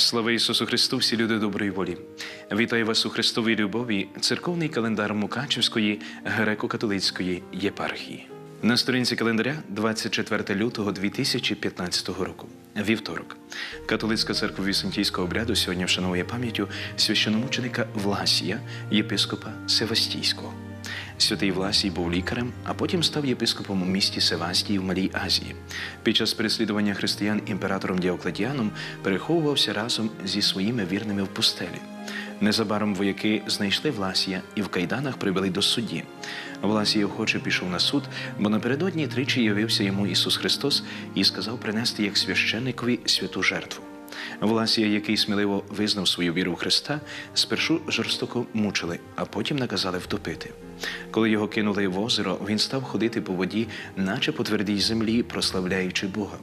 Слава Ісусу Христу, всі люди доброї волі. Вітаю вас у Христовій любові, церковний календар Мукачівської греко-католицької єпархії. На сторінці календаря 24 лютого 2015 року. Вівторок. Католицька церква Вісентійського обряду сьогодні вшановує пам'яттю священомученика Власія, єпископа Севастійського. Святий Власій був лікарем, а потім став єпископом у місті Севастії в Малій Азії. Під час переслідування християн імператором Діоклетіаном переховувався разом зі своїми вірними в пустелі. Незабаром вояки знайшли Власія і в кайданах привели до судді. Власій охоче пішов на суд, бо напередодні тричі явився йому Ісус Христос і сказав принести як священникові святу жертву. Власія, який сміливо визнав свою віру в Христа, спершу жорстоко мучили, а потім наказали втопити. Коли його кинули в озеро, він став ходити по воді, наче по твердій землі, прославляючи Бога.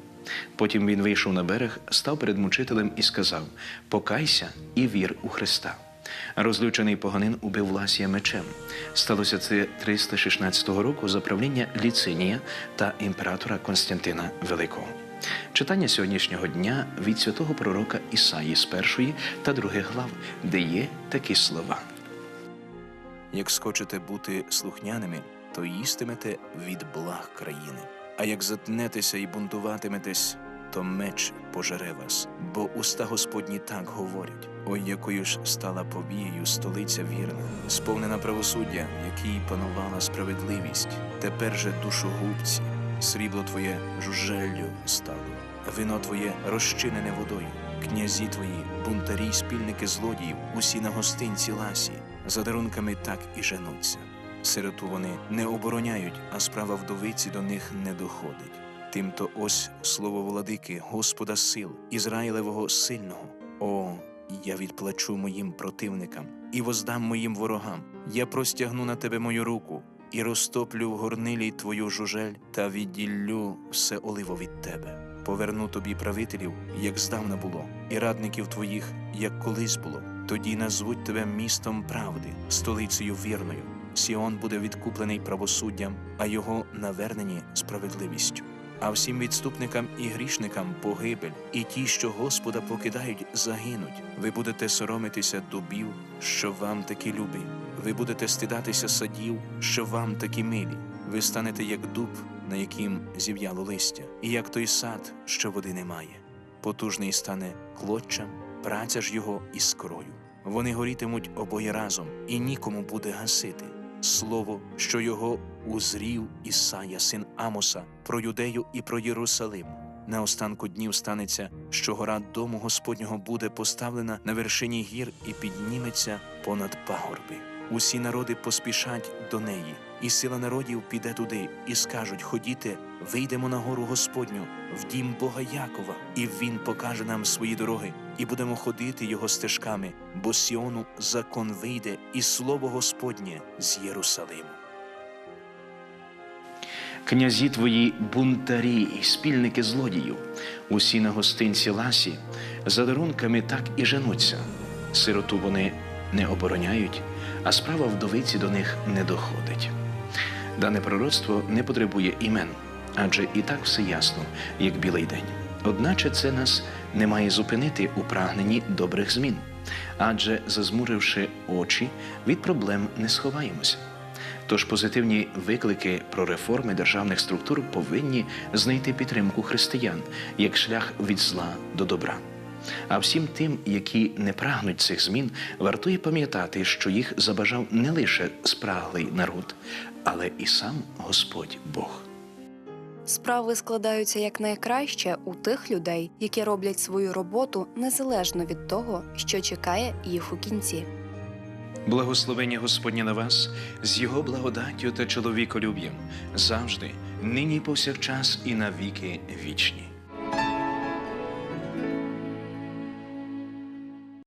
Потім він вийшов на берег, став перед мучителем і сказав: Покайся і вір у Христа. Розлючений поганин убив Власія мечем. Сталося це 316 року за правління Ліцинія та імператора Константина Великого. Читання сьогоднішнього дня від святого пророка Ісаї з першої та других глав, де є такі слова. Як схочете бути слухняними, то їстимете від благ країни. А як затнетеся і бунтуватиметесь, то меч пожере вас, бо уста Господні так говорять. Ой, якою ж стала повією столиця вірна, сповнена правосуддя, в якій панувала справедливість. Тепер же душогубці, срібло твоє жужеллю стало, вино твоє розчинене водою. Князі твої, бунтарі, й спільники злодіїв, усі на гостинці ласі, за дарунками так і женуться. Сироту вони не обороняють, а справа вдовиці до них не доходить. Тимто ось слово владики, Господа сил, Ізраїлевого сильного. О, я відплачу моїм противникам і воздам моїм ворогам. Я простягну на тебе мою руку і розтоплю в горнилі твою жужель та відділлю все оливо від тебе. Поверну тобі правителів, як здавна було, і радників твоїх, як колись було. Тоді назвуть тебе містом правди, столицею вірною. Сіон буде відкуплений правосуддям, а його навернені справедливістю. А всім відступникам і грішникам погибель, і ті, що Господа покидають, загинуть. Ви будете соромитися дубів, що вам такі любі. Ви будете стидатися садів, що вам такі милі. Ви станете як дуб, на яким зів'яло листя, і як той сад, що води немає. Потужний стане клочем, праця ж його іскрою. Вони горітимуть обоє разом, і нікому буде гасити. Слово, що його узрів Ісая, син Амоса, про Юдею і про Єрусалим. На останку днів станеться, що гора дому Господнього буде поставлена на вершині гір і підніметься понад пагорби. Усі народи поспішать до неї, і сила народів піде туди, і скажуть: Ходіте, вийдемо на гору Господню, в дім Бога Якова, і він покаже нам свої дороги, і будемо ходити його стежками, бо Сіону закон вийде, і слово Господнє з Єрусалиму. Князі твої бунтарі і спільники злодіїв, усі на гостинці ласі, за дарунками так і женуться. Сироту вони не обороняють, а справа вдовиці до них не доходить. Дане пророцтво не потребує імен, адже і так все ясно, як білий день. Одначе це нас не має зупинити у прагненні добрих змін, адже зазмуривши очі, від проблем не сховаємося. Тож позитивні виклики про реформи державних структур повинні знайти підтримку християн як шлях від зла до добра. А всім тим, які не прагнуть цих змін, вартує пам'ятати, що їх забажав не лише спраглий народ, але і сам Господь Бог. Справи складаються якнайкраще у тих людей, які роблять свою роботу незалежно від того, що чекає їх у кінці. Благословення Господнє на вас з Його благодаттю та чоловіколюб'ям завжди, нині повсякчас і на віки вічні.